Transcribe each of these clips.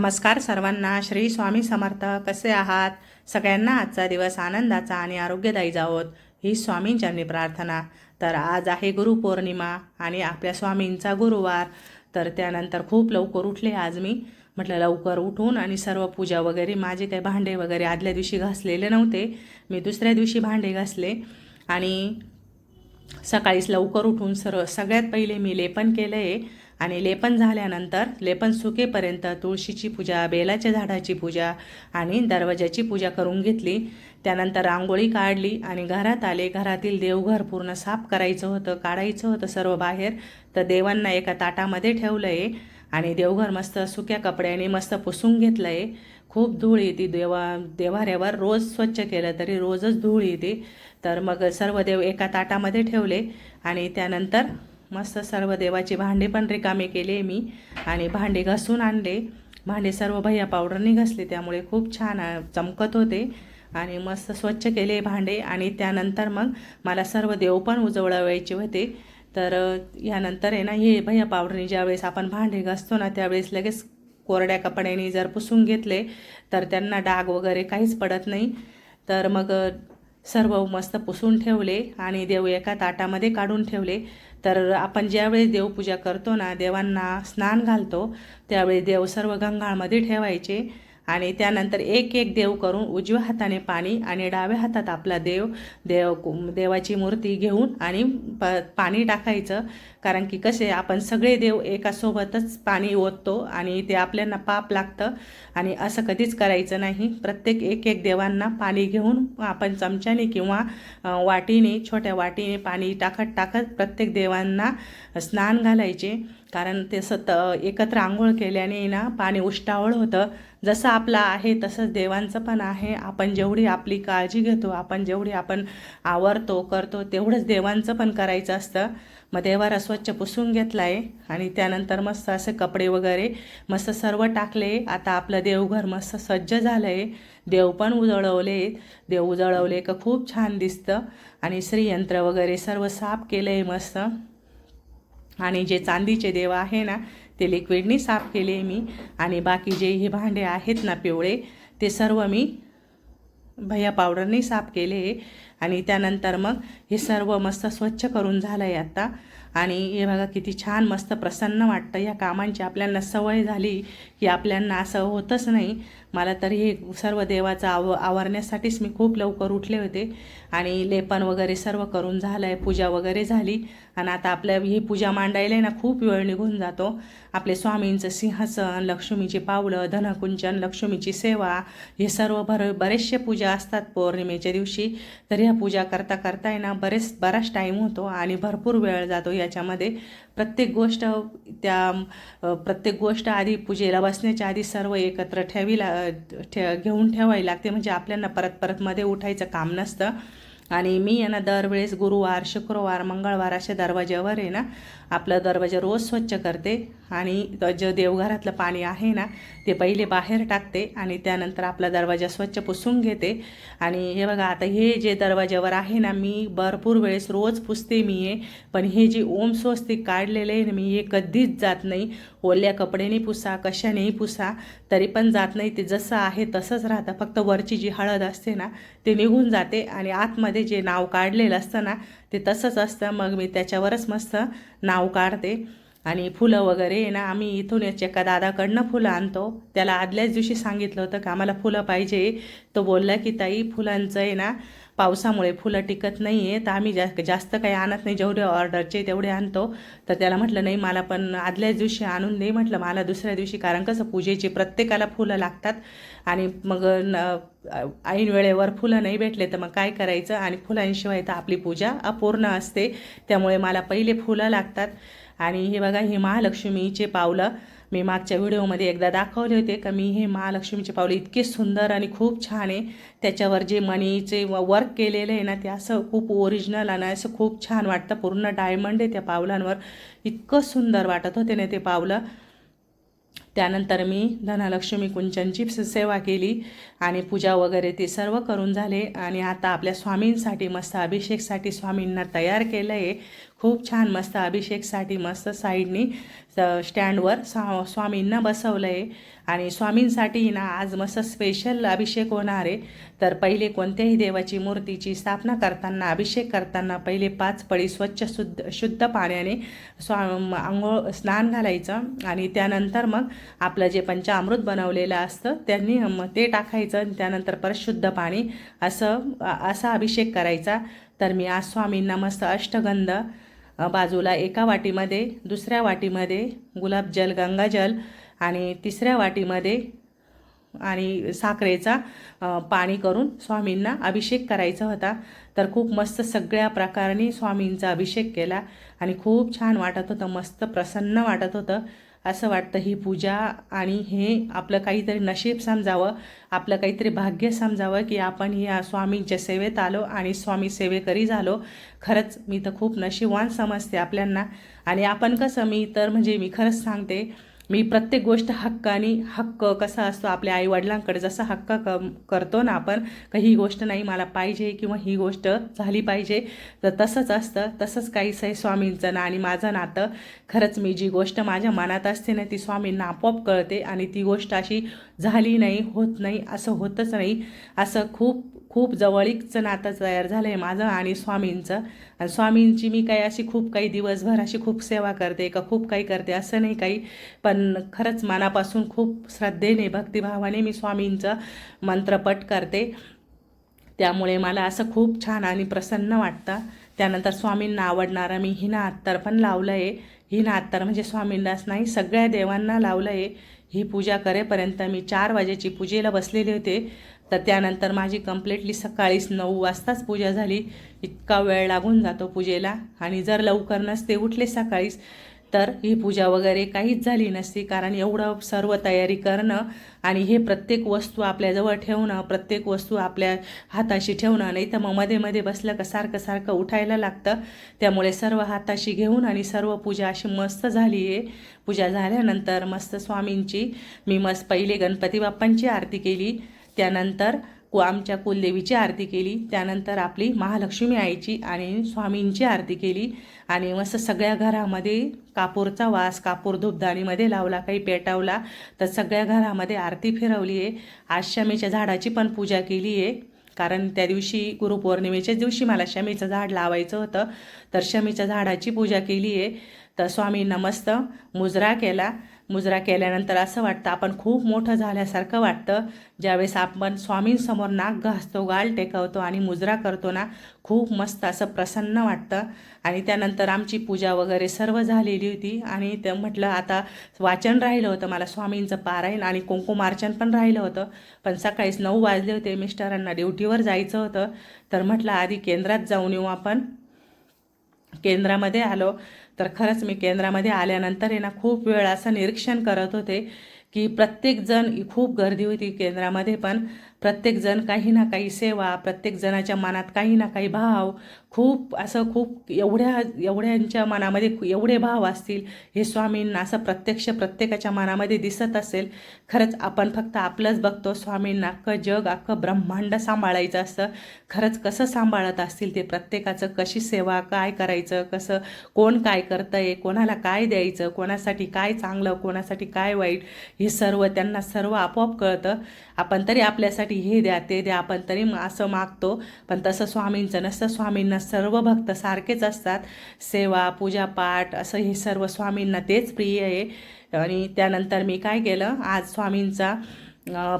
नमस्कार सर्वांना. श्री स्वामी समर्थ. कसे आहात? सगळ्यांना आजचा दिवस आनंदाचा आणि आरोग्यदायी जावोत ही स्वामींच्यांनी प्रार्थना. तर आज आहे गुरुपौर्णिमा आणि आपल्या स्वामींचा गुरुवार. तर त्यानंतर खूप लवकर उठले आज मी. म्हटलं लवकर उठून आणि सर्व पूजा वगैरे माझे काही भांडे वगैरे आदल्या दिवशी घासलेले नव्हते. मी दुसऱ्या दिवशी भांडे घासले आणि सकाळीच लवकर उठून सर्व सगळ्यात पहिले मी लेपन केलं आहे आणि लेपन झाल्यानंतर लेपन सुकेपर्यंत तुळशीची पूजा बेलाच्या झाडाची पूजा आणि दरवाजाची पूजा करून घेतली. त्यानंतर रांगोळी काढली आणि घरात आले. घरातील देवघर पूर्ण साफ करायचं होतं काढायचं होतं सर्व बाहेर. तर देवांना एका ताटामध्ये ठेवलं आहे आणि देवघर मस्त सुक्या कपड्याने मस्त पुसून घेतलं आहे खूप धूळ येते देवा देवाऱ्यावर. रोज स्वच्छ केलं तरी रोजच धूळ येते. तर मग सर्व देव एका ताटामध्ये ठेवले आणि त्यानंतर मस्त सर्व देवाचे भांडे पण रिकामे केले मी. आणि भांडे घासून आणले. भांडे सर्व भैया पावडरने घासले त्यामुळे खूप छान चमकत होते. आणि मस्त स्वच्छ केले भांडे. आणि त्यानंतर मग मला सर्व देव पण उजवळवायचे होते. तर यानंतर आहे ना हे भैया पावडरने ज्यावेळेस आपण भांडे घासतो ना त्यावेळेस लगेच कोरड्या कपड्याने जर पुसून घेतले तर त्यांना डाग वगैरे काहीच पडत नाही. तर मग सर्व मस्त पुसून ठेवले आणि देव एका ताटामध्ये काढून ठेवले. तर आपण ज्यावेळेस देवपूजा करतो ना देवांना स्नान घालतो त्यावेळी देव सर्व गंगाळमध्ये ठेवायचे. आणि त्यानंतर एक एक देव करून उजव्या हाताने पाणी आणि डाव्या हातात आपला देव देव देवाची मूर्ती घेऊन आणि प पाणी टाकायचं. कारण की कसे आपण सगळे देव एकासोबतच पाणी ओततो आणि ते आपल्याला पाप लागतं. आणि असं कधीच करायचं नाही. प्रत्येक एक एक देवांना पाणी घेऊन आपण चमच्याने किंवा वाटीने छोट्या वाटीने पाणी टाकत टाकत प्रत्येक देवांना स्नान घालायचे. कारण ते सत एकत्र आंघोळ केल्याने ना पाणी उष्टावळ होतं. जसं आपलं आहे तसंच देवांचं पण आहे. आपण जेवढी आपली काळजी घेतो आपण जेवढी आपण आवरतो करतो तेवढंच देवांचं पण करायचं असतं. मग देवाला स्वच्छ पुसून घेतला आहे आणि त्यानंतर मस्त असे कपडे वगैरे मस्त सर्व टाकले. आता आपलं देवघर मस्त सज्ज झालं आहे देव पण उजळवले देव उजळवले का खूप छान दिसतं. आणि श्रीयंत्र वगैरे सर्व साफ केलं आहे मस्त. आणि जे चांदीचे देव आहे ना ते लिक्विडनी साफ केले मी. आणि बाकी जे हे भांडे आहेत ना पिवळे ते सर्व मी भैया पावडरने साफ केले. आणि त्यानंतर मग हे सर्व मस्त स्वच्छ करून झालं आहे आत्ता आणि हे बघा किती छान मस्त प्रसन्न वाटतं. या कामांची आपल्याला सवय झाली की आपल्यांना असं होतच नाही. मला तर हे सर्व देवाचं आव आवरण्यासाठीच मी खूप लवकर उठले होते. आणि लेपन वगैरे सर्व करून झालं आहे पूजा वगैरे झाली. आणि आता आपल्या ही पूजा मांडायला आहे ना खूप वेळ निघून जातो. आपले स्वामींचं सिंहासन लक्ष्मीची पावलं धनकुंचन लक्ष्मीची सेवा हे सर्व भर बरेचसे पूजा असतात पौर्णिमेच्या दिवशी. तर ह्या पूजा करता करता आहे ना बरेच बराच टाईम होतो आणि भरपूर वेळ जातो. याच्यामध्ये प्रत्येक गोष्ट त्या प्रत्येक गोष्ट आधी पूजेला बसण्याच्या आधी सर्व एकत्र ठेवी ला ठे घेऊन ठेवावी लागते. म्हणजे आपल्याला परत परत मध्ये उठायचं काम नसतं. आणि मी आहे ना दरवेळेस गुरुवार शुक्रवार मंगळवार अशा दरवाज्यावर आहे ना आपला दरवाजा रोज स्वच्छ करते. आणि जे देवघरातलं पाणी आहे ना ते पहिले बाहेर टाकते आणि त्यानंतर आपला दरवाजा स्वच्छ पुसून घेते. आणि हे बघा आता हे जे दरवाज्यावर आहे ना मी भरपूर वेळेस रोज पुसते मी हे. पण हे जे ओम स्वस्तिक काढलेले आहे ना मी हे कधीच जात नाही. ओल्या कपड्याने पुसा कशानेही पुसा तरी पण जात नाही. ते जसं आहे तसंच राहतं. फक्त वरची जी हळद असते ना ते निघून जाते आणि आतमध्ये जे नाव काढलेलं असतं ना ते तसंच असतं. मग मी त्याच्यावरच मस्त नाव काढते. आणि फुलं वगैरे आहे ना आम्ही इथून याच्या एका दादाकडनं फुलं आणतो. त्याला आदल्याच दिवशी सांगितलं होतं का आम्हाला फुलं पाहिजे. तो बोलला की ताई फुलांचं आहे ना पावसामुळे फुलं टिकत नाही आहे तर आम्ही जा जास्त काही आणत नाही. जेवढे ऑर्डरचे तेवढे आणतो. तर त्याला म्हटलं नाही मला पण आदल्याच दिवशी आणून दे म्हटलं मला दुसऱ्या दिवशी. कारण कसं पूजेची प्रत्येकाला फुलं लागतात. आणि मग न ऐन वेळेवर फुलं नाही भेटले तर मग काय करायचं? आणि फुलांशिवाय तर आपली पूजा अपूर्ण असते. त्यामुळे मला पहिले फुलं लागतात. आणि हे बघा हे महालक्ष्मीचे पावलं. मी मागच्या व्हिडिओमध्ये एकदा दाखवले होते का मी हे महालक्ष्मीचे पावले इतके सुंदर आणि खूप छान आहे. त्याच्यावर जे मणीचे वर्क केलेलं आहे ना ते असं खूप ओरिजिनल आणि असं खूप छान वाटतं. पूर्ण डायमंड आहे त्या पावलांवर. इतकं सुंदर वाटत होते ना ते पावलं. त्यानंतर मी धनलक्ष्मी कुंचनची सेवा केली आणि पूजा वगैरे ते सर्व करून झाले. आणि आता आपल्या स्वामींसाठी मस्त अभिषेकसाठी स्वामींना तयार केलं आहे खूप छान मस्त अभिषेकसाठी मस्त साईडनी स्टँडवर स्वा स्वामींना बसवलं आहे आणि स्वामींसाठी ना आज मस्त स्पेशल अभिषेक होणार आहे. तर पहिले कोणत्याही देवाची मूर्तीची स्थापना करताना अभिषेक करताना पहिले पाच पळी स्वच्छ शुद्ध शुद्ध पाण्याने स्वा आंघोळ स्नान घालायचं. आणि त्यानंतर मग आपलं जे पंचामृत बनवलेलं असतं त्यांनी मग ते टाकायचं. आणि त्यानंतर परत शुद्ध पाणी असं असा अभिषेक करायचा. तर मी आज स्वामींना मस्त अष्टगंध बाजूला एका वाटीमध्ये दुसऱ्या वाटीमध्ये गुलाबजल गंगाजल आणि तिसऱ्या वाटीमध्ये आणि साखरेचा पाणी करून स्वामींना अभिषेक करायचा होता. तर खूप मस्त सगळ्या प्रकाराने स्वामींचा अभिषेक केला आणि खूप छान वाटत होतं मस्त प्रसन्न वाटत होतं. असं वाटतं ही पूजा आणि हे आपलं काहीतरी नशीब समजावं आपलं काहीतरी भाग्य समजावं की आपण या स्वामींच्या सेवेत आलो आणि स्वामी सेवेकरी झालो. खरंच मी तर खूप नशीबवान समजते आपल्यांना. आणि आपण कसं मी तर म्हणजे मी खरंच सांगते मी प्रत्येक गोष्ट हक्कानी हक्क कसा असतो आपल्या आईवडिलांकडे जसा हक्क क करतो ना आपण का ही गोष्ट नाही मला पाहिजे किंवा ही गोष्ट झाली पाहिजे तर तसंच असतं तसंच काहीच आहे स्वामींचं ना आणि माझं नातं खरंच मी जी गोष्ट माझ्या मनात असते ना ती स्वामींना आपोआप कळते आणि ती गोष्ट अशी झाली नाही होत नाही असं होतच नाही असं खूप खूप जवळीकचं नातं तयार झालं आहे माझं आणि स्वामींचं. आणि स्वामींची मी काही अशी खूप काही दिवसभर अशी खूप सेवा करते का खूप काही करते असं नाही काही. पण खरंच मनापासून खूप श्रद्धेने भक्तिभावाने मी स्वामींचं मंत्रपट करते. त्यामुळे मला असं खूप छान आणि प्रसन्न वाटतं. त्यानंतर स्वामींना आवडणारा मी हिना अत्तर पण लावलं आहे हिना अत्तर म्हणजे स्वामींनाच नाही सगळ्या देवांना लावलं आहे ही पूजा करेपर्यंत मी चार वाजेची पूजेला बसलेले होते. तर त्यानंतर माझी कम्प्लिटली सकाळीच नऊ वाजताच पूजा झाली. इतका वेळ लागून जातो पूजेला. आणि जर लवकर नसते उठले सकाळीच तर ही पूजा वगैरे काहीच झाली नसती. कारण एवढं सर्व तयारी करणं आणि हे प्रत्येक वस्तू आपल्याजवळ ठेवणं प्रत्येक वस्तू आपल्या हाताशी ठेवणं नाही तर मग मध्ये मध्ये बसलं का सारखं सारखं उठायला लागतं. त्यामुळे सर्व हाताशी घेऊन आणि सर्व पूजा अशी मस्त झाली आहे. पूजा झाल्यानंतर मस्त स्वामींची मी मस्त पहिले गणपती बाप्पांची आरती केली. त्यानंतर कु आमच्या कुलदेवीची आरती केली. त्यानंतर आपली महालक्ष्मी आईची आणि स्वामींची आरती केली. आणि मस्त सगळ्या घरामध्ये कापूरचा वास कापूर धूपदाणीमध्ये लावला काही पेटावला. तर सगळ्या घरामध्ये आरती फिरवली आहे. आज झाडाची पण पूजा केली आहे. कारण त्या दिवशी गुरुपौर्णिमेच्याच दिवशी मला शमीचं झाड लावायचं होतं. तर शमीच्या झाडाची पूजा केली आहे. तर स्वामींना मस्त मुजरा केला. मुजरा केल्यानंतर असं वाटतं आपण खूप मोठं झाल्यासारखं वाटतं. ज्यावेळेस आपण स्वामींसमोर नाक घासतो गाल टेकवतो आणि मुजरा करतो ना खूप मस्त असं प्रसन्न वाटतं. आणि त्यानंतर आमची पूजा वगैरे सर्व झालेली होती. आणि ते म्हटलं आता वाचन राहिलं होतं मला स्वामींचं पारायण आणि कुंकुमार्चन पण राहिलं होतं. पण सकाळीच नऊ वाजले होते मिस्टरांना ड्युटीवर जायचं होतं. तर म्हटलं आधी केंद्रात जाऊन येऊ आपण. केंद्रामध्ये आलो. तर खरंच मी केंद्रामध्ये आल्यानंतर आहे ना खूप वेळ असं निरीक्षण करत होते की प्रत्येकजण खूप गर्दी होती केंद्रामध्ये पण प्रत्येकजण काही ना काही सेवा प्रत्येकजणाच्या मनात काही ना काही भाव खूप असं खूप एवढ्या एवढ्यांच्या मनामध्ये एवढे भाव असतील हे स्वामींना असं प्रत्यक्ष प्रत्येकाच्या मनामध्ये दिसत असेल खरंच आपण फक्त आपलंच बघतो स्वामींना अख्खं जग अख्खं ब्रह्मांड सांभाळायचं असतं. खरंच कसं सांभाळत असतील ते प्रत्येकाचं कशी सेवा काय करायचं कसं कोण काय करतं आहे कोणाला काय द्यायचं कोणासाठी काय चांगलं कोणासाठी काय वाईट हे सर्व त्यांना सर्व आपोआप कळतं. आपण तरी आपल्यासाठी हे द्या ते द्या आपण तरी असं मागतो. पण तसं स्वामींचं नसतं. स्वामींना सर्व भक्त सारखेच असतात. सेवा पूजापाठ असं हे सर्व स्वामींना तेच प्रिय आहे. आणि त्यानंतर मी काय केलं? आज स्वामींचा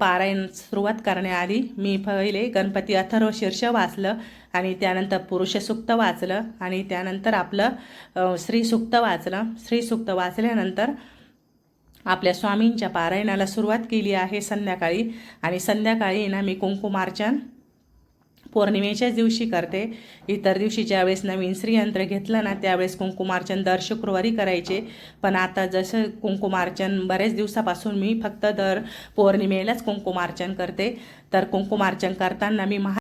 पारायण सुरुवात करण्याआधी मी पहिले गणपती अथर्व शीर्ष वाचलं आणि त्यानंतर पुरुषसुक्त वाचलं आणि त्यानंतर आपलं अं, वाचलं. श्रीसुक्त वाचल्यानंतर आपल्या स्वामींच्या पारायणाला सुरुवात केली आहे संध्याकाळी. आणि संध्याकाळी ना मी कुंकुमार्चन पौर्णिमेच्याच दिवशी करते. इतर दिवशी ज्यावेळेस नवीन श्रीयंत्र घेतलं ना त्यावेळेस कुंकुमार्चन दर शुक्रवारी करायचे. पण आता जसं कुंकुमार्चन बऱ्याच दिवसापासून मी फक्त दर पौर्णिमेलाच कुंकुमार्चन करते. तर कुंकुमार्चन करताना मी महा